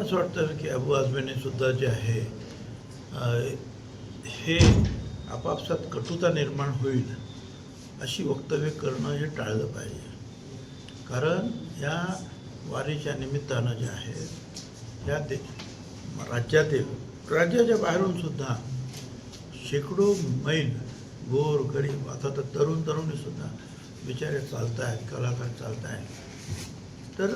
असं वाटतं की अबू आजमीनेसुद्धा जे आहे हे आपापसात कटुता निर्माण होईल अशी वक्तव्य करणं हे टाळलं पाहिजे. कारण या वारीच्या निमित्तानं जे आहे या दे राज्यातील राज्याच्या बाहेरून सुद्धा शेकडो मैल गोर गरीब आता तर तरुण तरुणीसुद्धा बिचारे चालत आहेत कलाकार चालत आहेत तर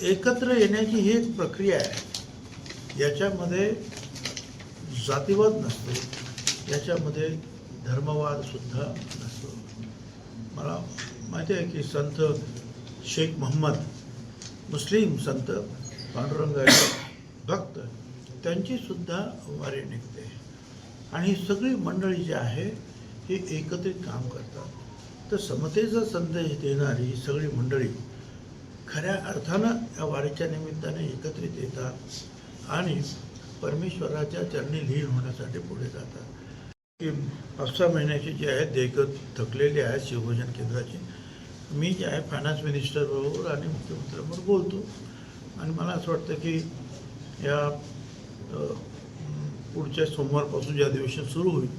एकत्र येण्याची ही एक प्रक्रिया आहे. याच्यामध्ये जातीवाद नसतो. याच्यामध्ये धर्मवादसुद्धा नसतो. मला माहिती आहे की संत शेख मोहम्मद मुस्लिम संत पांडुरंगाचे भक्त त्यांचीसुद्धा वारी निघते. आणि ही सगळी मंडळी जी आहे ही एकत्रित काम करतात. तर समतेचा संदेश देणारी ही सगळी मंडळी खऱ्या अर्थानं या वारीच्या निमित्ताने एकत्रित येतात आणि परमेश्वराच्या चरणी लीन होण्यासाठी पुढे जातात. की पाच सहा महिन्याची जी आहे देयकं थकलेली आहे शिवभोजन केंद्राची मी जे आहे फायनान्स मिनिस्टरबरोबर आणि मुख्यमंत्र्यांबरोबर बोलतो. आणि मला असं वाटतं की या पुढच्या सोमवारपासून जे अधिवेशन सुरू होईल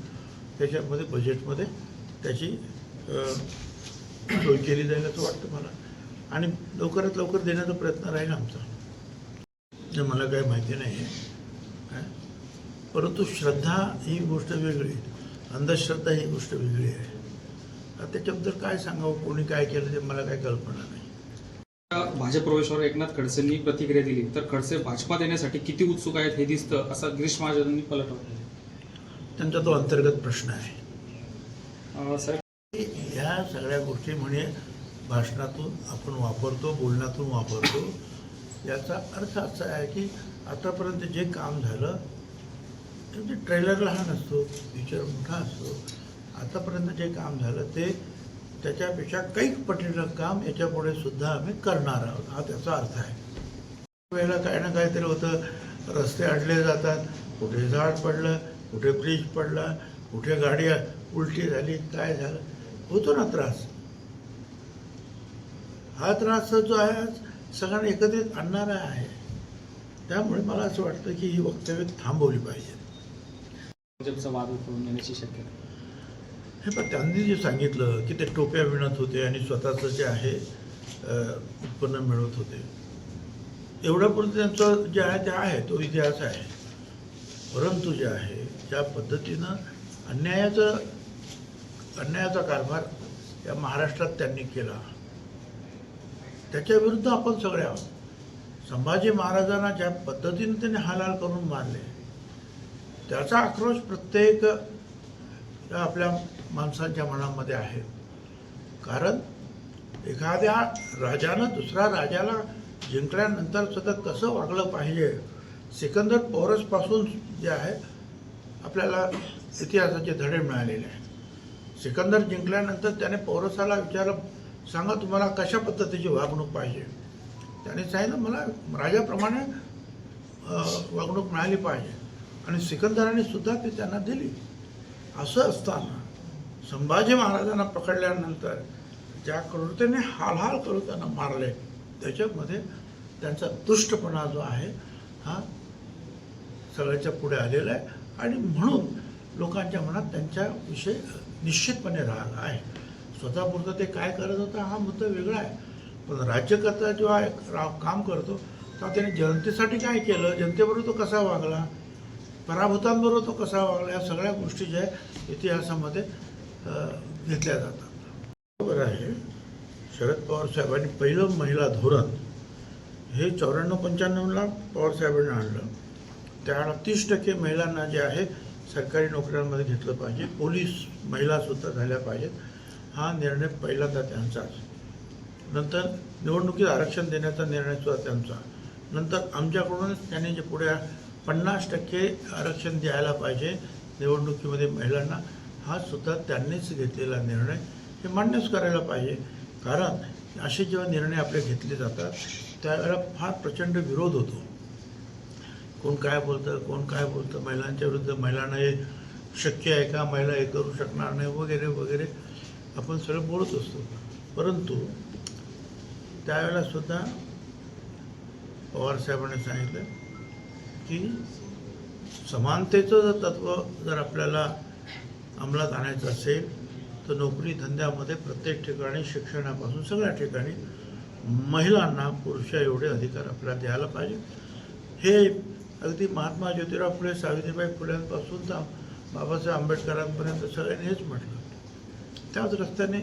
त्याच्यामध्ये बजेटमध्ये त्याची सोय केली जाईल असं वाटतं मला. आणि लवकरात लवकर देण्याचा प्रयत्न राहील आमचा. हे मला काही माहिती नाही आहे काय परंतु श्रद्धा ही गोष्ट वेगळी अंधश्रद्धा ही गोष्ट वेगळी आहे. त्याच्याबद्दल काय सांगावं? कोणी काय केलं ते मला काही कल्पना नाही. भाजप प्रवेशावर एकनाथ खडसेंनी प्रतिक्रिया दिली. तर खडसे भाजपात येण्यासाठी किती उत्सुक आहेत हे दिसतं असं गिरीश महाजनांनी पलटवलं त्यांचा तो अंतर्गत प्रश्न आहे. साहेब? ह्या सगळ्या गोष्टी म्हणे भाषणातून आपण वापरतो बोलण्यातून वापरतो. याचा अर्थ असा आहे की आतापर्यंत जे काम झालं ते ट्रेलर लहान असतो पिक्चर मोठा असतो. आतापर्यंत जे काम झालं ते त्याच्यापेक्षा काही पटीनं काम याच्यापुढे सुद्धा आम्ही करणार आहोत. हा त्याचा अर्थ आहे. वेळेला काही ना काहीतरी होतं. रस्ते अडले जातात. कुठे झाड पडलं कुठे ब्रिज पडला कुठे गाडी उलटी झाली काय झालं होतो ना त्रास. हा त्रास जो आहे आज सगळ्यांना एकत्रित आणणारा आहे. त्यामुळे मला असं वाटतं की ही वक्तव्य थांबवली पाहिजे. हे पण त्यांनी जे सांगितलं की ते टोप्या विणत होते आणि स्वतःचं जे आहे उत्पन्न मिळवत होते. एवढ्यापुरतं त्यांचं जे आहे ते आहे तो इतिहास आहे. परंतु जे आहे ज्या पद्धतीनं अन्यायाचं अन्यायाचा कारभार या महाराष्ट्रात त्यांनी केला. त्याच्या विरुद्ध आपण सगळे आहोत. संभाजी महाराजांना ज्या पद्धतीने त्यांनी हालाल करून मारले त्याचा आक्रोश प्रत्येक आपल्या माणसांच्या मनामध्ये आहे. कारण एखाद्या राजानं दुसऱ्या राजाला जिंकल्यानंतर सुद्धा कसं वागलं पाहिजे सिकंदर पौरसपासून जे आहे आपल्याला इतिहासाचे धडे मिळालेले आहेत सिकंदर जिंकल्यानंतर त्याने पौरसाला विचारलं सांगा तुम्हाला कशा पद्धतीची वागणूक पाहिजे. त्याने सांगितलं मला राजाप्रमाणे वागणूक मिळाली पाहिजे. आणि सिकंदराने सुद्धा ती त्यांना दिली. असं असताना संभाजी महाराजांना पकडल्यानंतर ज्या क्रूरतेने हालहाल करून त्यांना मारले त्याच्यामध्ये त्यांचा दुष्टपणा जो आहे हा सगळ्याच्या पुढे आलेला आहे. आणि म्हणून लोकांच्या मनात त्यांच्याविषयी निश्चितपणे राहिला आहे. स्वतःपुरतं ते काय करत होतं हा मुद्दा वेगळा आहे. पण राज्यकर्ता जो आहे रा- काम करतो तर त्याने जनतेसाठी काय केलं? जनतेबरोबर तो कसा वागला? पराभूतांबरोबर तो कसा वागला? या सगळ्या गोष्टी ज्या इतिहासामध्ये घेतल्या जातात. बरोबर आहे. शरद पवार साहेबांनी पहिलं महिला धोरण हे चौऱ्याण्णव पंच्याण्णवला पवार साहेबांनी आणलं. त्याला तीस टक्के महिलांना जे आहे सरकारी नोकऱ्यांमध्ये घेतलं पाहिजे. पोलीस महिलासुद्धा झाल्या पाहिजेत. हा निर्णय पहिल्यांदा त्यांचाच नंतर निवडणुकीत आरक्षण देण्याचा निर्णयसुद्धा त्यांचा. नंतर आमच्याकडूनच त्यांनी जे पुढे पन्नास टक्के आरक्षण द्यायला पाहिजे निवडणुकीमध्ये महिलांना हा सुद्धा त्यांनीच घेतलेला निर्णय हे मान्यच करायला पाहिजे. कारण असे जेव्हा निर्णय आपले घेतले जातात त्यावेळेला फार प्रचंड विरोध होतो. कोण काय बोलतं कोण काय बोलतं महिलांच्या विरुद्ध महिलांना हे शक्य आहे का महिला हे करू शकणार नाही वगैरे वगैरे. आपण सगळं बोलत असतो. परंतु त्यावेळेला सुद्धा पवार साहेबांनी सांगितलं की समानतेचं जर तत्व जर आपल्याला अंमलात आणायचं असेल तर नोकरी धंद्यामध्ये प्रत्येक ठिकाणी शिक्षणापासून सगळ्या ठिकाणी महिलांना पुरुषा एवढे अधिकार आपल्याला द्यायला पाहिजे. हे अगदी महात्मा ज्योतिराव फुले सावित्रीबाई फुल्यांपासून तर बाबासाहेब आंबेडकरांपर्यंत सगळ्यांनी हेच म्हटलं. त्याच रस्त्याने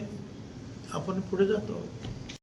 आपण पुढे जातो.